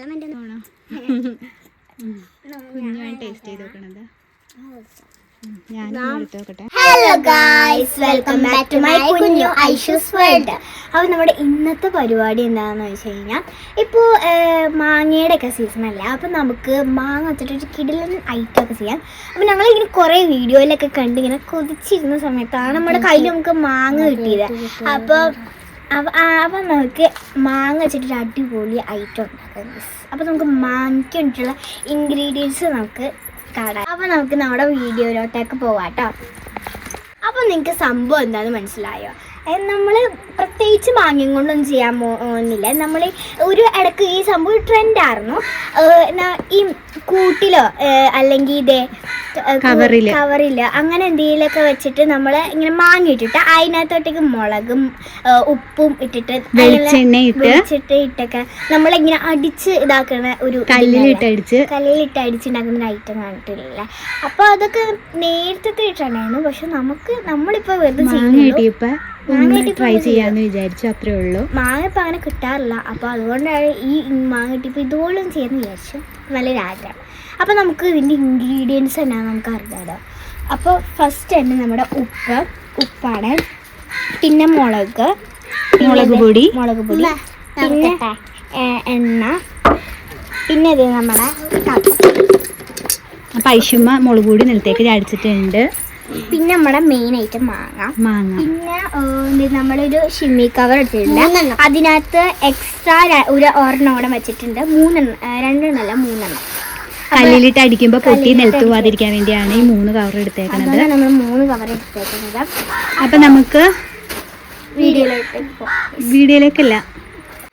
വെള്ളം ആണോ? ടേസ്റ്റ് ചെയ്ത് നോക്കണത്. Hello guys welcome back to my കുഞ്ഞു ഐഷൂസ് വേൾഡ് അപ്പോൾ നമ്മുടെ ഇന്നത്തെ പരിപാടി എന്താണെന്ന് വെച്ച് കഴിഞ്ഞാൽ ഇപ്പോൾ മാങ്ങയുടെ ഒക്കെ സീസൺ അല്ലേ? അപ്പോൾ നമുക്ക് മാങ്ങ വെച്ചിട്ട് ഒരു കിടിലൻ ഐറ്റം ഒക്കെ ചെയ്യാം. അപ്പോൾ ഞങ്ങൾ ഇങ്ങനെ കുറേ വീഡിയോയിലൊക്കെ കണ്ട് ഇങ്ങനെ കൊതിച്ചിരുന്ന സമയത്താണ് നമ്മുടെ കയ്യിൽ നമുക്ക് മാങ്ങ കിട്ടിയത്. അപ്പോൾ അപ്പം നമുക്ക് മാങ്ങ വെച്ചിട്ടൊരു അടിപൊളി ഐറ്റം ഉണ്ടാക്കാം അപ്പോൾ നമുക്ക് മാങ്ങയ്ക്ക് വേണ്ടിയിട്ടുള്ള ഇൻഗ്രീഡിയൻസ് നമുക്ക് കാണാം. അപ്പോൾ നമുക്ക് നമ്മുടെ വീഡിയോയിലോട്ടേക്ക് പോവാം കേട്ടോ അപ്പോൾ നിങ്ങൾക്ക് സംഭവം എന്താണെന്ന് മനസ്സിലായോ? നമ്മൾ പ്രത്യേകിച്ച് മാങ്ങയും കൊണ്ടൊന്നും ചെയ്യാൻ പോകുന്നില്ല നമ്മൾ ഒരു ഇടയ്ക്ക് ഈ സംഭവം ട്രെൻഡായിരുന്നു ഈ കൂട്ടിലോ അല്ലെങ്കിൽ ഇതേ ഏഹ് കൂ- കവറിൽ. കവറിൽ. അങ്ങനെ എന്തെങ്കിലുമൊക്കെ വെച്ചിട്ട് നമ്മൾ ഇങ്ങനെ മാങ്ങ ഇട്ടിട്ട് അതിനകത്തോട്ടേക്ക് മുളകും ഉപ്പും ഇട്ടിട്ട് വെളിച്ചെണ്ണ ഇട്ട് വെളിച്ചിട്ട് ഇട്ടൊക്കെ നമ്മളിങ്ങനെ അടിച്ച് ഇതാക്കണ ഒരു കല്ലിലിട്ട് അടിച്ച് കല്ലിലിട്ട് അടിച്ചുണ്ടാക്കുന്ന ഒരു ഐറ്റം കണ്ടിട്ടില്ല? അപ്പോൾ അതൊക്കെ നേരത്തെ ഇട്ടുണ്ടായിരുന്നു പക്ഷെ നമുക്ക് നമ്മളിപ്പോൾ വെറുതെ മാങ്ങ ചെയ്യുന്നു കിട്ടിയപ്പോ മാങ്ങ ട്രൈ ചെയ്യാന്ന്. വിചാരിച്ചു അത്രേ ഉള്ളൂ. മാങ്ങ ഇപ്പം അങ്ങനെ കിട്ടാറില്ല. അപ്പോൾ അതുകൊണ്ടാണ് ഈ മാങ്ങ കിട്ടിയപ്പോൾ ഇതുപോലും ചെയ്യാന്ന് വിചാരിച്ചു. നല്ലൊരു ആഗ്രഹം അപ്പോൾ നമുക്ക് ഇതിന്റെ ഇൻഗ്രീഡിയൻസ് എന്നാന്ന് നമുക്ക് അറിയാമല്ലോ അപ്പോൾ ഫസ്റ്റ് തന്നെ നമ്മുടെ ഉപ്പ് ഉപ്പാണ്. പിന്നെ മുളക് മുളക് പൊടി. മുളക് പൊടി. പിന്നെ എണ്ണ. പിന്നെ ഇത് നമ്മുടെ പൈശുമ്മ അപ്പൊ മുളക് പൊടി നിലത്തേക്ക് ചാടിച്ചിട്ടുണ്ട് പിന്നെ നമ്മുടെ മെയിൻ ആയിട്ട് മാങ്ങ. മാങ്ങ. പിന്നെ നമ്മളൊരു ഷിമ്മി കവർ എടുത്തിട്ടുണ്ട് അതിനകത്ത് എക്സ്ട്രാ ഒരു ഒരെണ്ണം കൂടെ വെച്ചിട്ടുണ്ട്. മൂന്നെണ്ണം രണ്ടെണ്ണമല്ല മൂന്നെണ്ണം. കല്ലിലിട്ട് അടിക്കുമ്പോ പൊട്ടി നിലത്ത് പോവാതിരിക്കാൻ വേണ്ടിയാണ് ഈ മൂന്ന് കവർ എടുത്തേക്കണത്. നമ്മൾ മൂന്ന് കവർ എടുത്തേക്കുന്നത്. അപ്പൊ നമുക്ക് വീഡിയോയിലേക്കല്ല.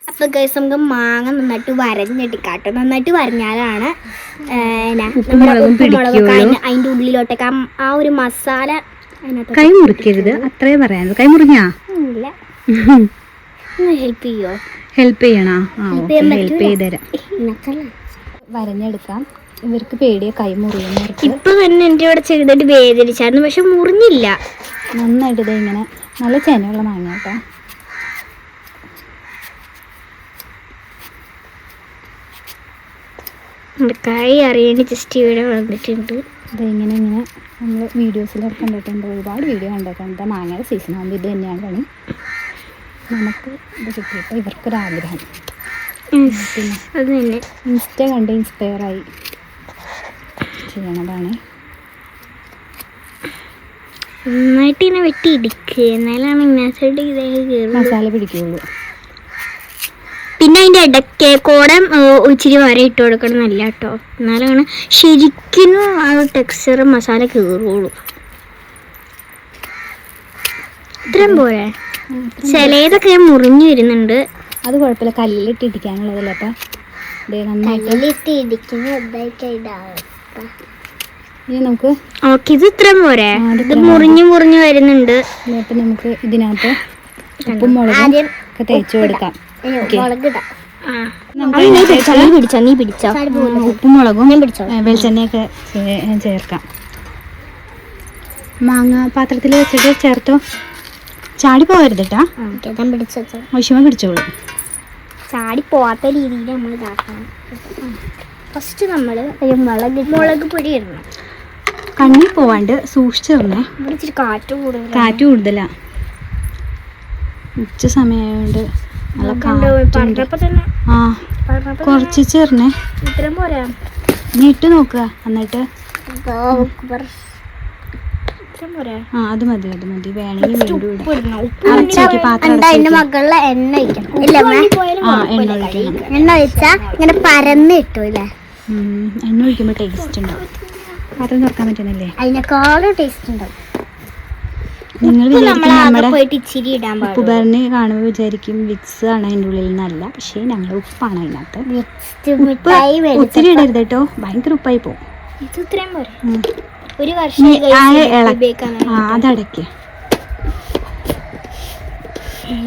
അപ്പോൾ ഗൈസ് നമുക്ക് മാങ്ങ നന്നായിട്ട് വരഞ്ഞെടുക്കാട്ടോ. നന്നായിട്ട് വരഞ്ഞാലാണ് അതിന്റെ നമ്മുടെ അതിന്റെ ഉള്ളിലോട്ടൊക്കെ ആ- ഒരു മസാല കൈ മുറിക്കരുത്. അത്രേ പറയാനുള്ളൂ. കൈ മുറിഞ്ഞാ? ഇല്ല. ഹെൽപ്പ് ചെയ്യോ? ഹെൽപ്പ് ചെയ്യണോ? ഹെൽപ്പ്. ചെയ്തുതരാം വരഞ്ഞെടുക്കാം. ഇവർക്ക് പേടിയ കൈ മുറിയുന്നവർക്ക് ഇപ്പൊ തന്നെ എന്റെ ഇവിടെ ചെയ്തിട്ട് വേദനിച്ചായിരുന്നു പക്ഷെ മുറിഞ്ഞില്ല. നന്നായിട്ട് ഇത് ഇങ്ങനെ നല്ല ചെനയുള്ള മാങ്ങ കേട്ടോ. കൈ അറിയേണ്ടി ജസ്റ്റ് ഇവിടെ വന്നിട്ടുണ്ട്. ഇത് ഇങ്ങനെ നമ്മൾ വീഡിയോസിലൊക്കെ കണ്ടിട്ടുണ്ട് ഒരുപാട് വീഡിയോ കണ്ടിട്ടുണ്ട്. മാങ്ങയുടെ സീസൺ ആകുമ്പോൾ ഇത് തന്നെയാണ് പണി. നമുക്ക് ഇത് കിട്ടിയപ്പോൾ ഇവർക്കൊരാഗ്രഹം. പിന്നെ അത് തന്നെ. ഇൻസ്റ്റ കണ്ട് ഇൻസ്പയറായി ചെയ്യണതാണ്. നന്നായിട്ട് ഇങ്ങനെ വെട്ടി ഇടിക്കുക എന്നാലാണ് മസാല പിടിക്കുകയുള്ളൂ പിന്നെ അതിന്റെ ഇടയ്ക്ക് കോടം ഇച്ചിരി വര ഇട്ട് കൊടുക്കണം നല്ല കേട്ടോ എന്നാലാണ് ശരിക്കും ആ ടെക്സ്ചർ മസാല കയറുള്ളൂ ഇത്രയും പോരെ? ചിലതൊക്കെ ഞാൻ മുറിഞ്ഞു വരുന്നുണ്ട്. അത് കുഴപ്പമില്ല. കല്ലിലിട്ട് ഇടിക്കാനുള്ളതല്ലേ അപ്പം? ഇത് നന്നായിട്ട് ഇനി നമുക്ക് ഓക്കെ ഇത് ഇത്രയും പോരെ? ഇത് മുറിഞ്ഞു മുറിഞ്ഞു വരുന്നുണ്ട്. ഇപ്പം നമുക്ക് ഇതിനകത്ത് ഉപ്പും മുളകും ഒക്കെ തേച്ച് കൊടുക്കാം ഉപ്പും മുളകും വെളിച്ചെണ്ണയൊക്കെ ചേർക്കാം. മാങ്ങ പാത്രത്തിൽ വെച്ചിട്ട് ചേർത്തോ? ചാടി പോകരുത് കേട്ടാ പിടിച്ചോളൂ. ചാടി പോവാത്ത രീതിയിൽ നമ്മൾ ഇതാക്കണം. ഫസ്റ്റ് നമ്മൾ മുളക് മുളക് പൊടി ഇടണം. കണ്ണി പോവാണ്ട് സൂക്ഷിച്ചിടണേ. ഇച്ചിരി കാറ്റ് കൂടുതൽ കാറ്റ് കൂടുതലാ. ഉച്ച സമയമായോണ്ട് നല്ല തന്നെ. ആ കുറച്ച് ചേർന്നേ ഇത്രയും പോരാ. നീ ഇട്ട് നോക്കുക എന്നിട്ട് ആ അത് മതി അത് മതി. വേണമെങ്കിൽ. മകളിലെ എണ്ണ ഒഴിക്കണം. ആ എണ്ണ ഒഴിക്കണം. എണ്ണ ഒഴിച്ചാ ഇങ്ങനെ പരന്ന് കിട്ടൂലേ എണ്ണ ഒഴിക്കുമ്പോൾ ടേസ്റ്റ് ഉണ്ടാവും. പാത്രം തുറക്കാൻ പറ്റുന്നില്ലേ? അതിനേക്കാളും ടേസ്റ്റ് ഉണ്ടാവും. നിങ്ങൾ നമ്മൾ വിചാരിക്കും നമ്മുടെ പോയിട്ട് ഇച്ചിരി ഇടാൻ ഉപ്പ് ഭരണി കാണുമ്പോൾ വിചാരിക്കും വിക്സ് ആണ് അതിന്റെ ഉള്ളിൽ നിന്നല്ല പക്ഷേ ഞങ്ങൾ ഉപ്പാണ് അതിനകത്ത്. ഉപ്പ് ഒത്തിരി ഇടരുത് കേട്ടോ ഭയങ്കര ഉപ്പായി പോകും ഒരു വർഷം.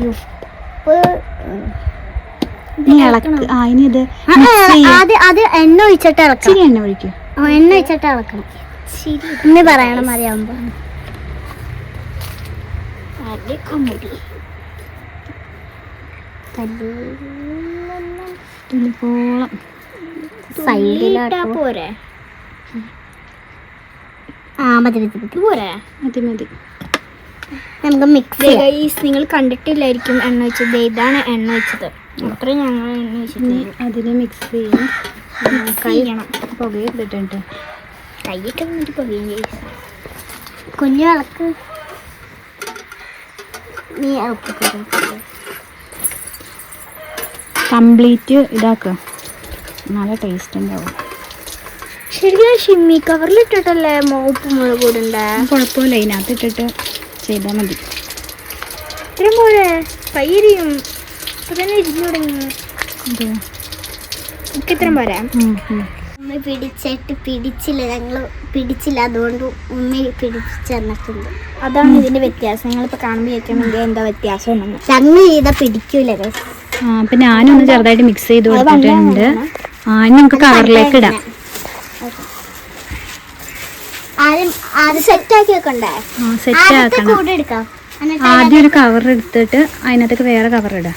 ഉപ്പ്, ഇനി ഇളക്ക്. ആ ഇനി ഇത്. അത് അത് എണ്ണ ഒഴിച്ചിട്ട് ഇളക്കണം. ഇച്ചിരി എണ്ണ ഒഴിക്കും. എണ്ണ ഒഴിച്ചിട്ട് ഇളക്കണം. ഇന്ന് പറയണം അറിയാവുമ്പോ. ഇട്ടാ സൈഡിലാട്ടോ. പോരെ? ആ മതി മതി മതി. പോരെ? മതി മതി. നമുക്ക് മിക്സ് നിങ്ങൾ കണ്ടിട്ടില്ലായിരിക്കും എണ്ണ വെച്ചത്. ഇതാണ് എണ്ണ വെച്ചത്. അത്രയും ഞങ്ങൾ എണ്ണ വെച്ചിട്ട്. അതിന് മിക്സ് ചെയ്യണം. കഴിയണം പുകയെടുത്തിട്ടുണ്ട് കൈയൊക്കെ വന്നിട്ട് പോകുകയും കുഞ്ഞു വിളക്ക്. നീ കംപ്ലീറ്റ് ഇതാക്കുക നല്ല ടേസ്റ്റ് ഉണ്ടാവും. ശരിക്കും ഷിമ്മി കവറിലിട്ടിട്ടല്ലേ മോപ്പ് ഉപ്പ് മുളക് കൂടണ്ടേ കുഴപ്പമില്ല. ഇതിനകത്ത് ഇട്ടിട്ട് ചെയ്താൽ മതി. ഇത്രയും പോലെ പയ്യരിയും ഇപ്പൊ തന്നെ ഇരിഞ്ഞു തുടങ്ങി. എനിക്ക് ഇത്രയും പോരാ. ഉമ്മ പിടിച്ചിട്ട് പിടിച്ചില്ല ഞങ്ങൾ പിടിച്ചില്ല അതുകൊണ്ട് ഉമ്മ പിടിച്ച് തന്നിട്ടുണ്ട്. അതാണ് ഇതിന്റെ വ്യത്യാസം. നിങ്ങളിപ്പോ കാണുമ്പോൾ ചോദിക്കണമെങ്കിൽ എന്താ വ്യത്യാസം ഉണ്ടെന്ന് ഞങ്ങൾ ചെയ്താൽ പിടിക്കൂല പിന്നെ അപ്പം ഞാനൊന്ന് ചെറുതായിട്ട് മിക്സ് ചെയ്ത് കൊടുത്തിട്ടുണ്ട്. ആ നമുക്ക് കവറിലേക്ക് ഇടാം. ആദ്യം ആദ്യം സെറ്റ് ആക്കി വെക്കണ്ടേ? ആ സെറ്റ് ആക്കണം കൂടെ എടുക്കാം. ആദ്യം ഒരു കവർ എടുത്തിട്ട് അതിനകത്തേക്ക് വേറെ കവർ ഇടാം.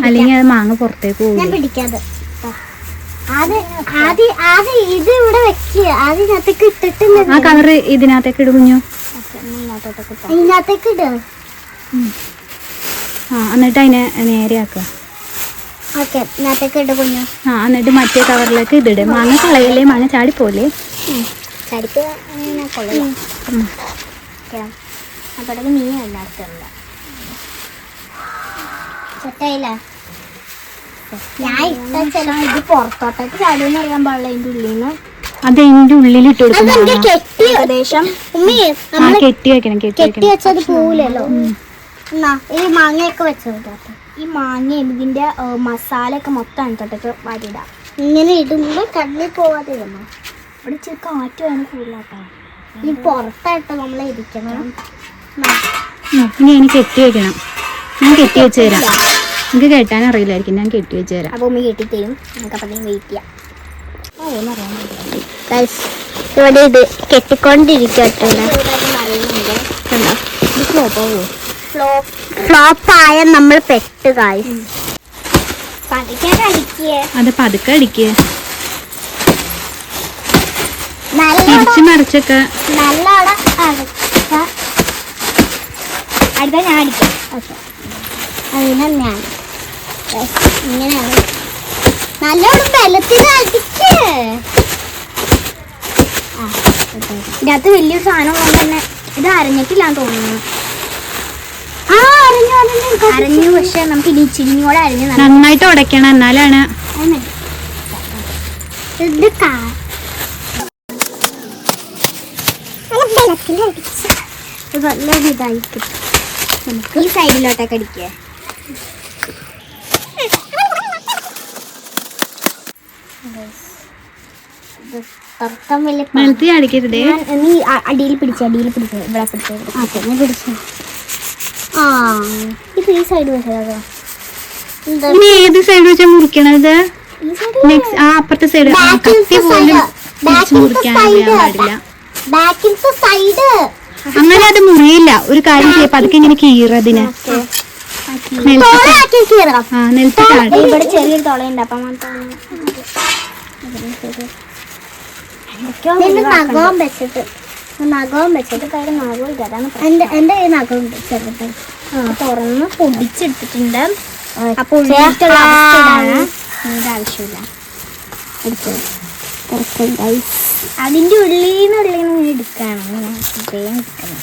അല്ലെങ്കിൽ അത് മാങ്ങ പുറത്തേക്ക് പോകും ആ. കവർ ഇതിനകത്തേക്ക് ഇടും. കുഞ്ഞു. ആ എന്നിട്ട് അതിനെ നേരെ ആക്കുക. ആ എന്നിട്ട് മറ്റേ കവറിലേക്ക് ഇതിടും. മാങ്ങ കളയല്ലേ? മാങ്ങ ചാടിപ്പോലെ ചടിപ്പ് അങ്ങനെ കൊള്ളില്ല അപ്പോഴേക്ക് നീ എല്ലായിടത്തുണ്ട് സെറ്റായില്ല ഞാൻ ഇട്ട ചില ഇത് പുറത്തോട്ടേക്ക് ചാടുമെന്ന് അറിയാൻ പാടില്ല അതിന്റെ ഉള്ളിൽ നിന്ന് അത് അതിന്റെ ഉള്ളിൽ ഇട്ട് കൊടുക്കും മാങ്ങ. കെട്ടി വെക്കണം കെട്ടി വെച്ചത് പോവില്ലല്ലോ. ഈ മാങ്ങയൊക്കെ വെച്ചത് ഈ മാങ്ങയും ഇതിന്റെ മസാല ഒക്കെ മൊത്തം ഇങ്ങനെ ഇടുമ്പോ കണ്ണിൽ പോവാതെ ഇടണം ഇവിടെ ഇച്ചിരി കാറ്റ് വേണം കൂടുതലാട്ടോ ഈ പുറത്തായിട്ട് നമ്മൾ ഇരിക്കണം. ഇനി അതിന് കെട്ടി വെക്കണം. ഞാൻ കെട്ടി വെച്ച് തരാം എനിക്ക് കെട്ടാൻ അറിയില്ലായിരിക്കും. ഞാൻ കെട്ടി വെച്ച് തരാം അപ്പൊ ഉമ്മ കെട്ടി തരും നമുക്ക് അപ്പം വെയിറ്റ് ചെയ്യാം. Guys, ഇവിടെ ഇത് കെട്ടിക്കൊണ്ടിരിക്കട്ടോ ഫ്ലോപ്പായ നമ്മൾ പെട്ട് കായ് പതിക്കാൻ അടിക്കേ. അത് പതുക്കെ അടിക്കുക തിരിച്ച് മറിച്ചൊക്കെ. നല്ലോണം അടച്ച അടുത്ത ഞാൻ അടിക്കാം. ഓക്കെ. അതിനെ ഞാൻ Yes, ഇങ്ങനെയാണ്. നല്ലോണം ബലത്തിൽ അടിക്ക് ആ, okay. ഇതിനകത്ത് വലിയൊരു സാധനം കൊണ്ട് തന്നെ. ഇത് അരഞ്ഞിട്ടില്ലാന്ന് തോന്നുന്നു. അരഞ്ഞു പക്ഷെ നമുക്ക് ഇനി ഇച്ചിരി അരഞ്ഞു നന്നായിട്ട് ഉടയ്ക്കണം എന്നാലാണ്. ഇത് കാ നല്ല നമുക്ക് ഈ സൈഡിലോട്ടൊക്കെ അടിക്കുക നിലത്തി അടിക്കരുതേ നീ അടിയിൽ പിടിച്ചു അടിയിൽ പിടിച്ചു ഇവിടെ പിടിച്ചു. ഓക്കെ ഞാൻ പിടിച്ചു. ആ. ഇപ്പൊ ഈ സൈഡ് വെച്ചതാ എന്താ? ഇനി ഏത് സൈഡ് വെച്ചാ മുറിക്കണത്? നെക്സ്റ്റ് ആ അപ്പുറത്തെ സൈഡ് കത്തി പോലും മുറിക്കാൻ പാടില്ല. ബാക്കിലത്തെ സൈഡ് അങ്ങനെ അത് മുറിയില്ല. ഒരു കാര്യം ചെയ്യപ്പോ അതൊക്കെ ഇങ്ങനെ കീറതിന് ഇവിടെ ചെറിയൊരു തുളയുണ്ട്. അപ്പം നഖവും വെച്ചിട്ട്. നഖവും വെച്ചിട്ട്. കാര്യം നഖവും ഇല്ല അതാണ് എന്റെ എന്റെ കയ്യിൽ നഖമുണ്ട് ചെറുത്. തുറന്ന് പൊടിച്ചെടുത്തിട്ടുണ്ട്. അപ്പൊ ആവശ്യമില്ല അതിന്റെ ഉള്ളിൽ നിന്ന് ഉള്ളിൽ നിന്ന് ഇങ്ങനെ വേഗം എടുക്കണം.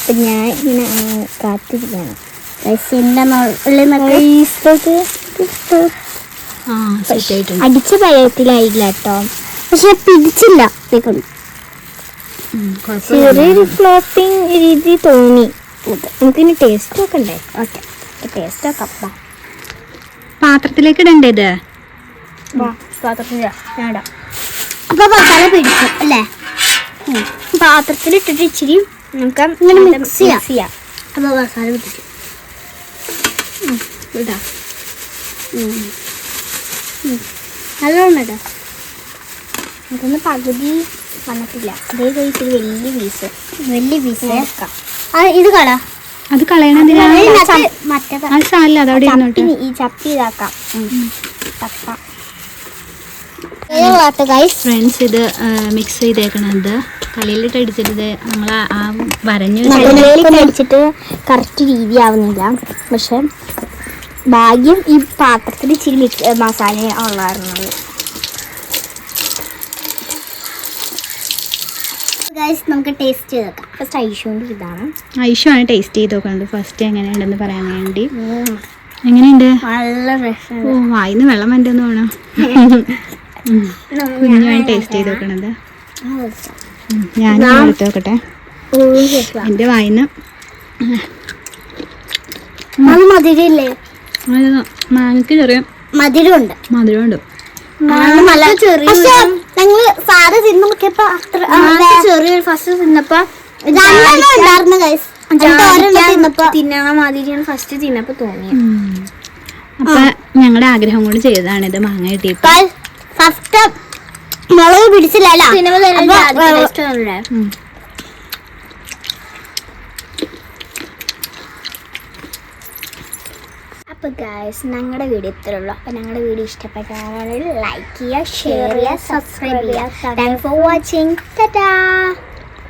അപ്പൊ ഞാൻ ഇങ്ങനെ കാത്തിരിക്കണം. അടിച്ച പഴയത്തിലായില്ല കേട്ടോ. പക്ഷെ പിടിച്ചില്ല. ചെറിയൊരു ഫ്ലോപ്പിംഗ് രീതി തോന്നി. നമുക്കിനി ടേസ്റ്റ് നോക്കണ്ടേ? ഓക്കെ. ടേസ്റ്റ് നോക്കാം. പാത്രത്തിലേക്ക് ഇടണ്ടേ ഇത്? വാ, പാത്രത്തിൽ വേണ്ട. ഞാൻ ഇടാം. അപ്പൊ മസാല പിടിക്കും അല്ലേ പാത്രത്തിൽ ഇട്ടിട്ട് ഇച്ചിരി നമുക്ക് ഇങ്ങനെ മിക്സ് ചെയ്യാം. അപ്പൊ മസാല പിടിക്കും. ഉം. നല്ലോണം ഇടാം. നമുക്കൊന്ന് പകുതി വന്നിട്ടില്ല. അതേ ഇച്ചിരി വലിയ പീസ് വലിയ പീസ് ആ ഇത് കള. അത് കളയണെന്തിനാ മറ്റേ സാരില്ല അതവിടെ ഈ ചപ്പി ഇതാക്കാം. ഗൈസ് ഫ്രണ്ട്സ് ഇത് മിക്സ് ചെയ്തേക്കണത്. കളിയിലിട്ട് അടിച്ചിട്ട് നമ്മൾ ആ വരഞ്ഞു അടിച്ചിട്ട് കറക്റ്റ് രീതി ആവുന്നില്ല പക്ഷെ ഭാഗ്യം ഈ പാത്രത്തിൽ ഇച്ചിരി മിക്സ് മസാല ഉള്ളായിരുന്നത് ഗൈസ് നമുക്ക് ടേസ്റ്റ് ചെയ്ത് നോക്കാം. ഫസ്റ്റ് ഐഷുവിന്റെ ഇതാണ്. ആണ് ടേസ്റ്റ് ചെയ്ത് നോക്കുന്നത് ഫസ്റ്റ് എങ്ങനെയുണ്ടെന്ന് പറയാൻ വേണ്ടി. എങ്ങനെയുണ്ട്? നല്ല രസം ഓ വായിന്ന് വെള്ളം വേണ്ടെന്ന് വേണം കുഞ്ഞുമാണ് ടേസ്റ്റ് ചെയ്ത് നോക്കണത് ഞാൻ എടുത്ത് നോക്കട്ടെ എന്റെ വായിന്ന് അത് മാങ്ങക്ക് ചെറിയ മധുരമുണ്ട്. മധുരമുണ്ട്. പക്ഷെ ഞങ്ങൾ സാറ് തിന്നു നോക്കിയപ്പോ അത്ര ചെറിയൊരു ഫസ്റ്റ് തിന്നപ്പോ ഉണ്ടായിരുന്നു ഗൈസ് തിന്നണ മാതിരിയാണ് ഫസ്റ്റ് തിന്നപ്പോ തോന്നിയത്. അപ്പൊ ഞങ്ങളുടെ ആഗ്രഹം കൊണ്ട് ചെയ്തതാണ് ഇത് മാങ്ങ കിട്ടിയപ്പോ. ഫസ്റ്റ് മുളക് പിടിച്ചില്ലല്ലോ. ഉം. അപ്പോൾ ഗായ്സ് ഞങ്ങളുടെ വീഡിയോ ഇത്രേ ഉള്ളൂ. അപ്പൊ ഞങ്ങളുടെ വീഡിയോ ഇഷ്ടപ്പെട്ടാണെങ്കിൽ ലൈക്ക് ചെയ്യുക ഷെയർ ചെയ്യുക സബ്സ്ക്രൈബ് ചെയ്യുക. Thank for watching tata